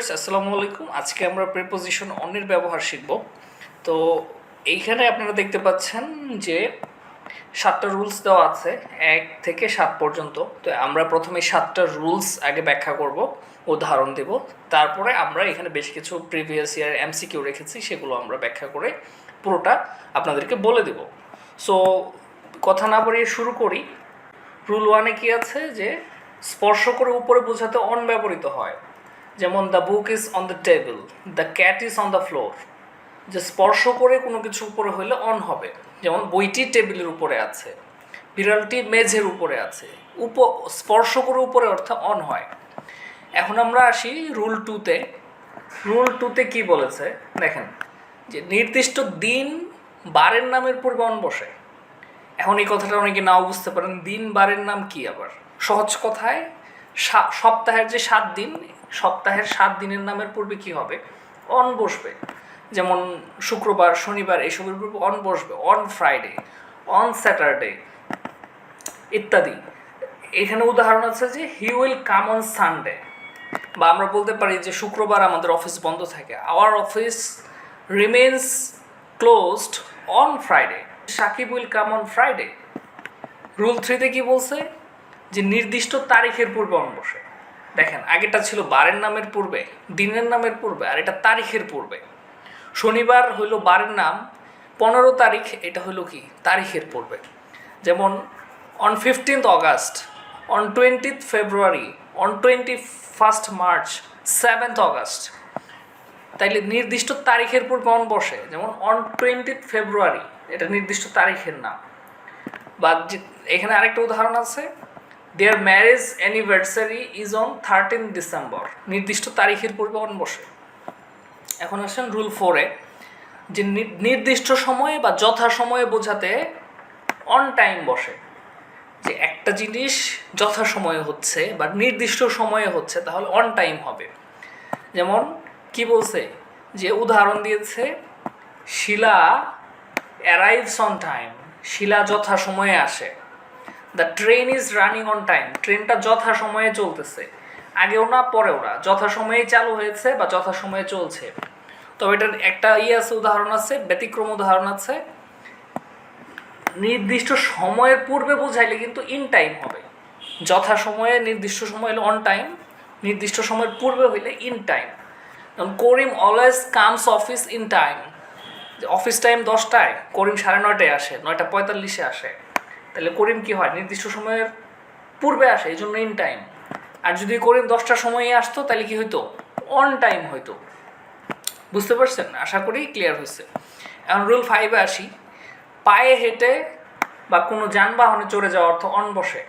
Viewers, আসসালামু আলাইকুম। আজকে আমরা প্রিপোজিশন অনের ব্যবহার শিখব। তো এইখানে আপনারা দেখতে পাচ্ছেন যে সাতটা রুলস দেওয়া আছে, এক থেকে সাত পর্যন্ত। তো আমরা প্রথমে সাতটা রুলস আগে ব্যাখ্যা করব, উদাহরণ দেব। তারপরে আমরা এখানে বেশ কিছু প্রিভিয়াস ইয়ার এমসিকিউ রেখেছি, সেগুলো আমরা ব্যাখ্যা করে পুরোটা আপনাদেরকে বলে দেব। সো কথা না বাড়িয়ে শুরু করি। রুল ওয়ানে কি আছে? যে স্পর্শ করে উপরে বোঝাতে অন ব্যবহৃত হয়। যেমন the book is on the table the cat is on the floor যে স্পর্শ করে কোনো কিছু উপরে হলে অন হবে। যেমন বইটি টেবিলের উপরে আছে, বিড়ালটি মেঝের উপরে আছে, উপ, স্পর্শ করে উপরে অর্থাৎ অন হয়। এখন আমরা আসি রুল টুতে রুল টুতে কি বলেছে? দেখেন, যে নির্দিষ্ট দিন বারের নামের পূর্বে অন বসে। এখন এই কথাটা অনেকে নাও বুঝতে পারেন, দিন বারের নাম কি আবার? সহজ কথায় সপ্তাহের যে সাত দিন, সপ্তাহের সাত দিনের নামের পূর্বে কি হবে? অন বসবে। যেমন শুক্রবার, শনিবার, এসবের পূর্বে অন বসবে। অন ফ্রাইডে, অন স্যাটারডে ইত্যাদি। এখানে উদাহরণ আছে যে, he will come on Sunday. বা আমরা বলতে পারি যে, শুক্রবার আমাদের অফিস বন্ধ থাকে। Our office remains closed on Friday. Sakib will come on Friday. Rule থ্রিতে কি বলছে? যে নির্দিষ্ট তারিখের পূর্বে অন বসে। দেখেন আগেটা ছিল বারের নামের পূর্বে, দিনের নামের পূর্বে, আর এটা তারিখের পূর্বে। শনিবার হইল বারের নাম, পনেরো তারিখ এটা হলো কি? তারিখের পূর্বে। যেমন on fifteenth August on twentieth February on twenty first March seventh August তাইলে নির্দিষ্ট তারিখের পূর্বে অন বসে, যেমন অন টোয়েন্টিথ ফেব্রুয়ারি এটা নির্দিষ্ট তারিখের নাম। বা এখানে আরেকটা উদাহরণ আছে their marriage anniversary is on thirteen December নির্দিষ্ট তারিখের পূর্বে অন বসে। এখন আসেন রুল ফোরে যে নির্দিষ্ট সময়ে বা যথা সময়ে বোঝাতে অন টাইম বসে। যে একটা জিনিস যথা সময়ে হচ্ছে বা নির্দিষ্ট সময়ে হচ্ছে, তাহলে অন টাইম হবে। যেমন কি বলছে? যে উদাহরণ দিয়েছে, Sheela arrives on time Shila যথা সময়ে আসে। The train is running on time ট্রেনটা যথা সময়ে চলতেছে। আগেও না, পরেও না। যথা সময়েই চালু হয়েছে বা যথা সময়ে চলছে। তবে এটার একটা ইয়ে আছে, উদাহরণ আছে, ব্যতিক্রম উদাহরণ আছে। নির্দিষ্ট সময়ের পূর্বে বোঝাইলে কিন্তু ইন টাইম হবে। যথা সময়ে নির্দিষ্ট সময় হলে অন টাইম নির্দিষ্ট সময়ের পূর্বে হইলে in time Karim always comes office in time office time দশটায়, করিম সাড়ে নয়টায় আসে, নয়টা পঁয়তাল্লিশে আসে। তাহলে করিম কি হয়? নির্দিষ্ট সময়ের পূর্বে আসে, এই জন্য ইন টাইম আর যদি করিম দশটার সময়ে আসতো, তাহলে কি হইতো? অন টাইম হইতো। বুঝতে পারছেন? আশা করি ক্লিয়ার হয়েছে এখন রুল ফাইভে আসি। পায়ে হেঁটে বা কোনো যানবাহনে চড়ে যাওয়া অর্থ অন বসে।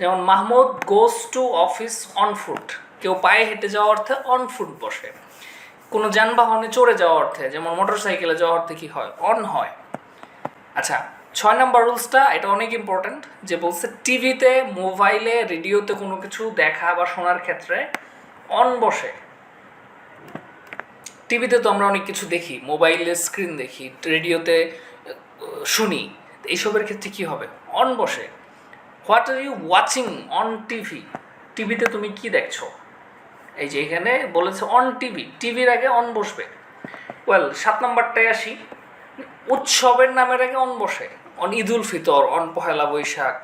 যেমন Mahmud goes to office on foot কেউ পায়ে হেঁটে যাওয়া অর্থে অন ফুট বসে। কোনো যানবাহনে চড়ে যাওয়া অর্থে, যেমন মোটর সাইকেলে যাওয়া অর্থে কী হয়? অন হয়। আচ্ছা ছয় নম্বর রুলসটা, এটা অনেক ইম্পর্ট্যান্ট যে বলছে টিভিতে, মোবাইলে, রেডিওতে কোনো কিছু দেখা বা শোনার ক্ষেত্রে অন বসে। টিভিতে তো আমরা অনেক কিছু দেখি, মোবাইলে স্ক্রিন দেখি, রেডিওতে শুনি, এইসবের ক্ষেত্রে কি হবে? অন বসে। What are you watching on TV টিভিতে তুমি কি দেখছ? এই যে এখানে বলেছে অন টিভি টিভির আগে অন বসবে। ওয়েল সাত নম্বরটায় আসি। উৎসবের নামের আগে অন বসে। On Eid-ul Fitr, on Pohela Boishakh,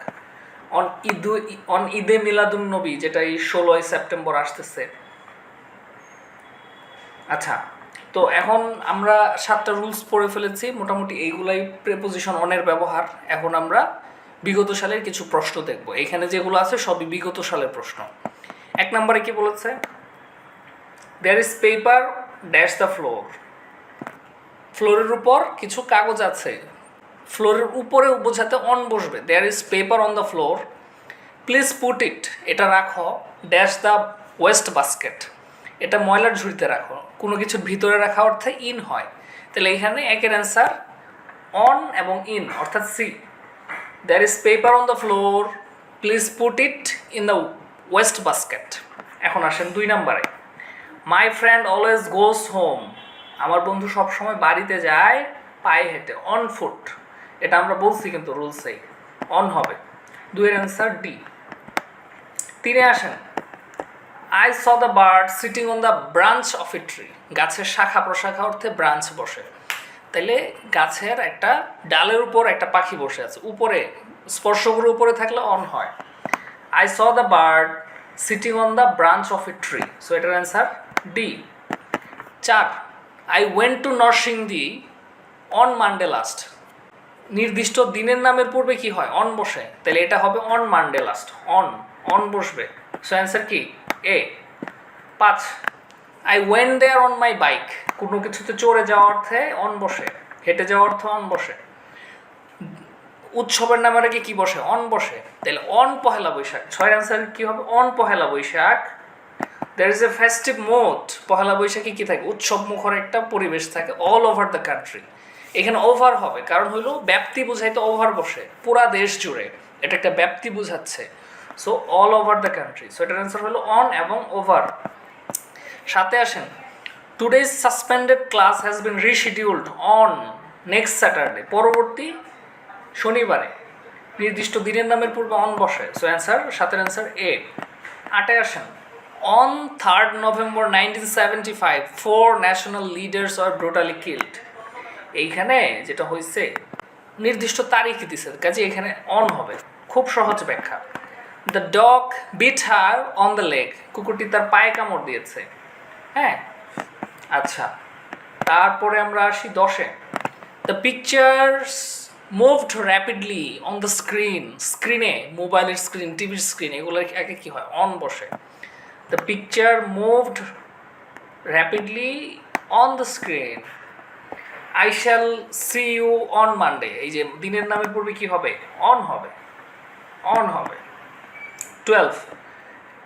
on Eid, on Eid-e Miladun Nabi, যেটা এই ষোলোই সেপ্টেম্বর আসতেছে। আচ্ছা তো এখন আমরা সাতটা রুলস পড়ে ফেলেছি, মোটামুটি এইগুলাই প্রেপোজিশন অনের ব্যবহার। এখন আমরা বিগত সালের কিছু প্রশ্ন দেখব। এখানে যেগুলো আছে সবই বিগত সালের প্রশ্ন। এক নম্বরে কি বলেছে? There is paper dash the floor ফ্লোরের উপর কিছু কাগজ আছে। ফ্লোরের উপরে বোঝাতে অন বসবে। There is paper on the floor please put it এটা রাখো ড্যাশ দ্য ওয়েস্ট বাস্কেট এটা ময়লার ঝুড়িতে রাখো। কোনো কিছুর ভিতরে রাখা অর্থে ইন হয়। তাহলে এখানে একের অ্যান্সার অন এবং ইন অর্থাৎ C there is paper on the floor please put it in the waste basket এখন আসেন দুই নম্বরে। My friend always goes home আমার বন্ধু সবসময় বাড়িতে যায়, পায়ে হেঁটে অন ফুট এটা আমরা বলছি কিন্তু রুলসেই অন হবে। দুইয়ের অ্যান্সার ডি তিনে আসেন। I saw the bird sitting on the branch of a tree গাছের শাখা প্রশাখা অর্থে ব্রাঞ্চ বসে। তাইলে গাছের একটা ডালের উপর একটা পাখি বসে আছে। উপরে, স্পর্শগুলো উপরে থাকলে অন হয়। I saw the bird sitting on the branch of a tree so এটার অ্যান্সার ডি চার I went to Narsingdi on Monday last নির্দিষ্ট দিনের নামের পূর্বে কি হয়? অন বসে। তাহলে এটা হবে on Monday last on on বসবে। সো অ্যান্সার কি? এ পাঁচ I went there on my bike কোনো কিছুতে চড়ে যাওয়া অর্থে অন বসে। হেঁটে যাওয়া অর্থে অন বসে। উৎসবের নামের আগে কি বসে? অন বসে। তাহলে অন পহেলা বৈশাখ। ছয় অ্যান্সার কি হবে? On Pohela Boishakh. There is a festive mood Pohela বৈশাখে কি থাকে? উৎসব মুখর একটা পরিবেশ থাকে অল ওভার দ্য কান্ট্রি এখানে ওভার হবে। কারণ হইল ব্যাপ্তি বুঝাইতে ওভার বসে। পুরা দেশ জুড়ে। এটা একটা ব্যাপ্তি বুঝাচ্ছে। So all over the country so এটার অ্যান্সার হলো অন এবং ওভার সাথে আসেন today's suspended class has been rescheduled on next Saturday পরবর্তী শনিবারে। নির্দিষ্ট দিনের নামের পূর্বে অন বসে। সো অ্যান্সার সাতের অ্যান্সার এ আটে আসেন on third November nineteen seventy five four national leaders are brutally killed এইখানে যেটা হয়েছে নির্দিষ্ট তারিখ দিছে, কাজে এখানে অন হবে। খুব সহজ ব্যাখ্যা। The dog bit her on the leg কুকুরটি তার পায়ে কামড় দিয়েছে। হ্যাঁ? আচ্ছা। তারপরে আমরা আসি দশে। The pictures moved rapidly on the screen স্ক্রিনে মোবাইলের স্ক্রিন টিভির স্ক্রিন এগুলো একে কী হয়? অন বসে। The picture moved rapidly on the screen I shall see you on Monday এই যে দিনের নামের পূর্বে কি হবে? অন হবে। অন হবে। Twelve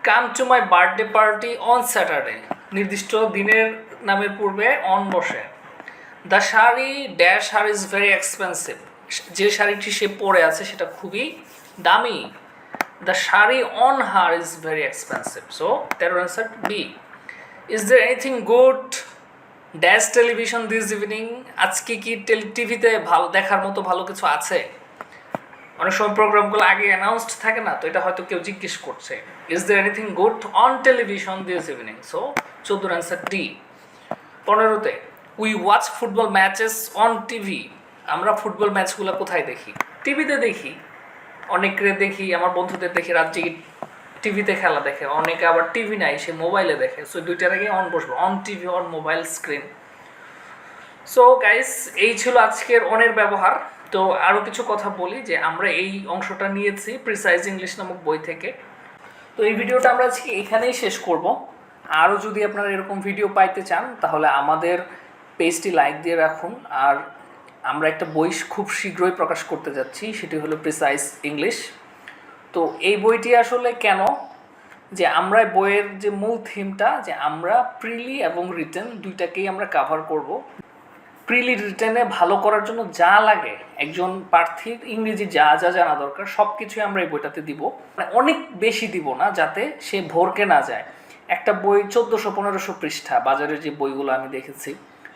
come to my birthday party on Saturday নির্দিষ্ট দিনের নামের পূর্বে অন বসে। The sari dash her is very expensive যে শাড়িটি সে পরে আছে সেটা খুবই দামি। The sari on her is very expensive so তেরো answer B is there anything good dash television this evening আজকে কি টিভিতে ভালো দেখার মতো ভালো কিছু আছে? অনেক সময় প্রোগ্রামগুলো আগে অ্যানাউন্সড থাকে না, তো এটা হয়তো কেউ জিজ্ঞেস করছে। Is there anything good on television this evening so চোদ্দোর অ্যান্সার ডি পনেরোতে we watch football matches on TV আমরা ফুটবল ম্যাচগুলো কোথায় দেখি? টিভিতে দেখি। অনেকরে দেখি, আমার বন্ধুদের দেখি, রাত জেগে টিভিতে খেলা দেখে, অনেকে আবার টিভি নাই, সে মোবাইলে দেখে। সো দুইটার আগে অন বসবো on TV on mobile screen so guys এই ছিল আজকের অনের ব্যবহার। তো আরও কিছু কথা বলি যে, আমরা এই অংশটা নিয়েছি প্রিসাইজ ইংলিশ নামক বই থেকে। তো এই ভিডিওটা আমরা আজকে এখানেই শেষ করব। আরও যদি আপনারা এরকম ভিডিও পাইতে চান, তাহলে আমাদের পেজটি লাইক দিয়ে রাখুন। আর আমরা একটা বই খুব শীঘ্রই প্রকাশ করতে যাচ্ছি, সেটি হলো প্রিসাইজ ইংলিশ তো এই বইটি আসলে কেন? যে আমরা বইয়ের যে মূল থিমটা যে আমরা প্রিলি এবং রিটেন দুইটাকেই আমরা কাভার করব। প্রিলি রিটেনে ভালো করার জন্য যা লাগে, একজন প্রার্থীর ইংরেজি যা যা জানা দরকার সব কিছুই আমরা এই বইটাতে দিব। মানে অনেক বেশি দিব না, যাতে সে ভোরকে না যায়। একটা বই চোদ্দোশো পনেরোশো পৃষ্ঠা, বাজারের যে বইগুলো আমি দেখেছি,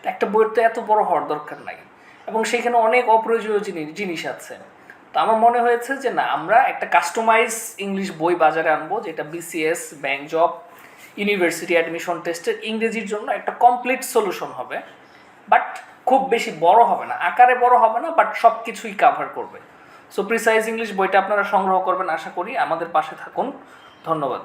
একটা বইয়ের তো এত বড় হওয়ার দরকার নাই। এবং সেখানে অনেক অপ্রয়োজনীয় জিনিস জিনিস আছে। তো আমার মনে হয়েছে যে না, আমরা একটা কাস্টমাইজ ইংলিশ বই বাজারে আনব, যেটা BCS bank job university admission টেস্টের ইংরেজির জন্য একটা কমপ্লিট সলিউশন হবে। বাট খুব বেশি বড় হবে না, আকারে বড় হবে না বাট সব কিছুই কাভার করবে। সো প্রিসাইজ ইংলিশ বইটা আপনারা সংগ্রহ করবেন, আশা করি আমাদের পাশে থাকুন। ধন্যবাদ।